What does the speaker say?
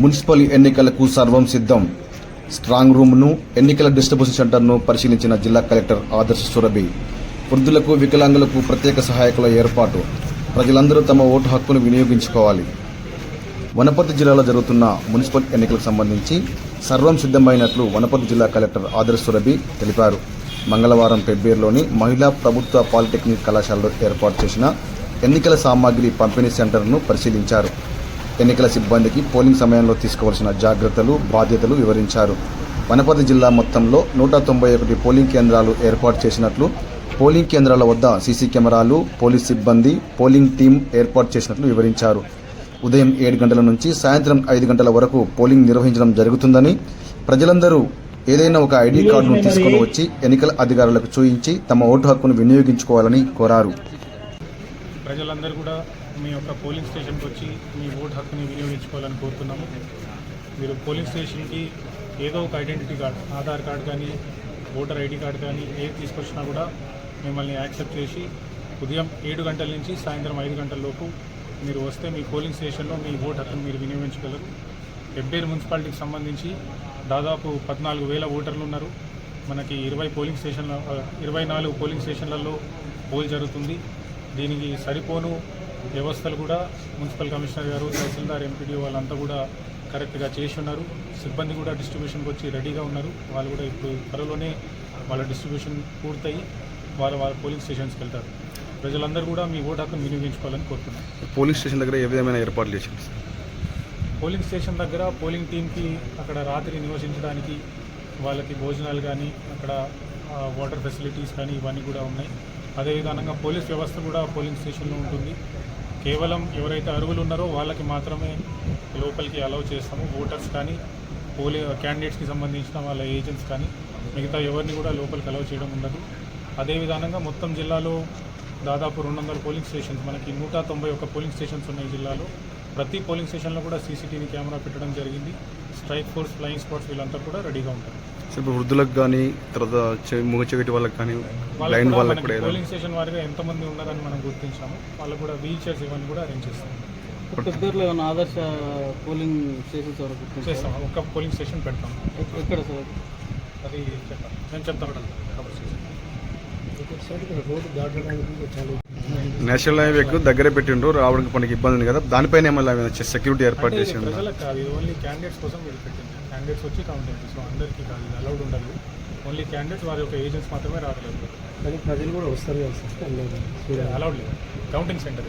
Municipal ఎన్నికలకు సర్వం సిద్ధం. స్ట్రాంగ్ రూమ్ను ఎన్నికల డిస్ట్రిబ్యూషన్ సెంటర్ను పరిశీలించిన జిల్లా కలెక్టర్ ఆదర్శ సురభి. వృద్ధులకు వికలాంగులకు ప్రత్యేక సహాయకుల ఏర్పాటు. ప్రజలందరూ తమ ఓటు హక్కును వినియోగించుకోవాలి. వనపర్తి జిల్లాలో జరుగుతున్న మున్సిపల్ ఎన్నికలకు సంబంధించి సర్వం సిద్ధమైనట్లు వనపర్తి జిల్లా కలెక్టర్ ఆదర్శ సురభి తెలిపారు. మంగళవారం పెబ్బేరులోని మహిళా ప్రభుత్వ పాలిటెక్నిక్ కళాశాలలో ఏర్పాటు చేసిన ఎన్నికల సామాగ్రి పంపిణీ సెంటర్ను పరిశీలించారు. ఎన్నికల సిబ్బందికి పోలింగ్ సమయంలో తీసుకోవాల్సిన జాగ్రత్తలు బాధ్యతలు వివరించారు. వనపర్తి జిల్లా మొత్తంలో నూట తొంభై ఒకటి పోలింగ్ కేంద్రాలు ఏర్పాటు చేసినట్లు పోలింగ్ కేంద్రాల వద్ద సీసీ కెమెరాలు పోలీస్ సిబ్బంది పోలింగ్ టీం ఏర్పాటు చేసినట్లు వివరించారు. ఉదయం ఏడు గంటల నుంచి సాయంత్రం ఐదు గంటల వరకు పోలింగ్ నిర్వహించడం జరుగుతుందని ప్రజలందరూ ఏదైనా ఒక ఐడి కార్డును తీసుకొని వచ్చి ఎన్నికల అధికారులకు చూయించి తమ ఓటు హక్కును వినియోగించుకోవాలని కోరారు. ప్రజలందరూ కూడా మీ యొక్క పోలింగ్ స్టేషన్కి వచ్చి మీ ఓటు హక్కుని వినియోగించుకోవాలని కోరుతున్నాము. మీరు పోలింగ్ స్టేషన్కి ఏదో ఒక ఐడెంటిటీ కార్డ్ ఆధార్ కార్డ్ కానీ ఓటర్ ఐడి కార్డ్ కానీ ఏది తీసుకొచ్చినా కూడా మిమ్మల్ని యాక్సెప్ట్ చేసి ఉదయం ఏడు గంటల నుంచి సాయంత్రం ఐదు గంటల లోపు మీరు వస్తే మీ పోలింగ్ స్టేషన్లో మీ ఓటు హక్కును మీరు వినియోగించగలరు. ఎబ్బేరు మున్సిపాలిటీకి సంబంధించి దాదాపు పద్నాలుగు వేల ఓటర్లు ఉన్నారు. మనకి ఇరవై పోలింగ్ స్టేషన్ల ఇరవై నాలుగు పోలింగ్ స్టేషన్లలో పోల్ జరుగుతుంది. దీనికి సరిపోను వ్యవస్థలు కూడా మున్సిపల్ కమిషనర్ గారు తహసీల్దార్ ఎంపీడీ వాళ్ళంతా కూడా కరెక్ట్గా చేసి ఉన్నారు. సిబ్బంది కూడా డిస్ట్రిబ్యూషన్కి వచ్చి రెడీగా ఉన్నారు. వాళ్ళు కూడా ఇప్పుడు త్వరలోనే వాళ్ళ డిస్ట్రిబ్యూషన్ పూర్తయి వాళ్ళ వాళ్ళ పోలింగ్ స్టేషన్స్కి వెళ్తారు. ప్రజలందరూ కూడా మీ ఓటు హక్కును వినియోగించుకోవాలని కోరుతున్నాను పోలింగ్ స్టేషన్ దగ్గర ఏ విధమైన ఏర్పాట్లు చేసింది పోలింగ్ స్టేషన్ దగ్గర పోలింగ్ టీంకి అక్కడ రాత్రి నివసించడానికి వాళ్ళకి భోజనాలు కానీ అక్కడ వాటర్ ఫెసిలిటీస్ కానీ ఇవన్నీ కూడా ఉన్నాయి. అదేవిధంగా పోలీస్ వ్యవస్థ కూడా పోలింగ్ స్టేషన్లో ఉంటుంది. కేవలం ఎవరైతే అర్హులు ఉన్నారో వాళ్ళకి మాత్రమే లోపలికి అలౌ చేస్తాము. ఓటర్స్ కానీ పోలీ క్యాండిడేట్స్కి సంబంధించిన వాళ్ళ ఏజెంట్స్ కానీ మిగతా ఎవరిని కూడా లోపలికి అలౌ చేయడం ఉండదు. అదేవిధంగా మొత్తం జిల్లాలో దాదాపు రెండు వందల పోలింగ్ స్టేషన్స్ మనకి నూట తొంభై ఒక్క పోలింగ్ స్టేషన్స్ ఉన్నాయి జిల్లాలో. ప్రతి పోలింగ్ స్టేషన్లో కూడా సీసీటీవీ కెమెరా పెట్టడం జరిగింది. స్ట్రైక్ ఫోర్స్ ఫ్లయింగ్ స్పాట్స్ వీళ్ళంతా కూడా రెడీగా ఉంటారు. సో ఇప్పుడు వృద్ధులకు కానీ తర్వాత మూగ చెవిటి వాళ్ళకి కానీ వాళ్ళకు బ్లైండ్ కూడా వాళ్ళకి కూడా పోలింగ్ స్టేషన్ వారిగా ఎంతమంది ఉన్నారని మనం గుర్తించాము. వాళ్ళకు కూడా వీల్ చైర్స్ ఇవన్నీ కూడా అరేంజ్ చేస్తాం పెద్దూరులో ఏమైనా ఆదర్శ పోలింగ్ స్టేషన్స్ వరకు చేస్తాం ఒక పోలింగ్ స్టేషన్ పెడతాం ఎక్- ఎక్కడ సార్? అది చెప్తాం నేను చెప్తాను. నేషనల్ హైవేకు దగ్గర పెట్టిండ్రు రావడానికి మనకి ఇబ్బంది ఉంది కదా. దానిపైన ఏమైనా సెక్యూరిటీ ఏర్పాటు చేసి ఇది ఉందా? ప్రజలకు కాదు ఇది ఓన్లీ క్యాండిడేట్స్ కోసం పెట్టింది. క్యాండిడేట్స్ వచ్చి సో అందరికీ కాదు ఇది అలౌడ్ ఉండదు. ఓన్లీ క్యాండిడేట్స్ వారి యొక్క ఏజెంట్స్ మాత్రమే రాగలరు కానీ ప్రజలు కూడా వస్తారు కదా సార్ అలౌడ్ లేదు. Counting centre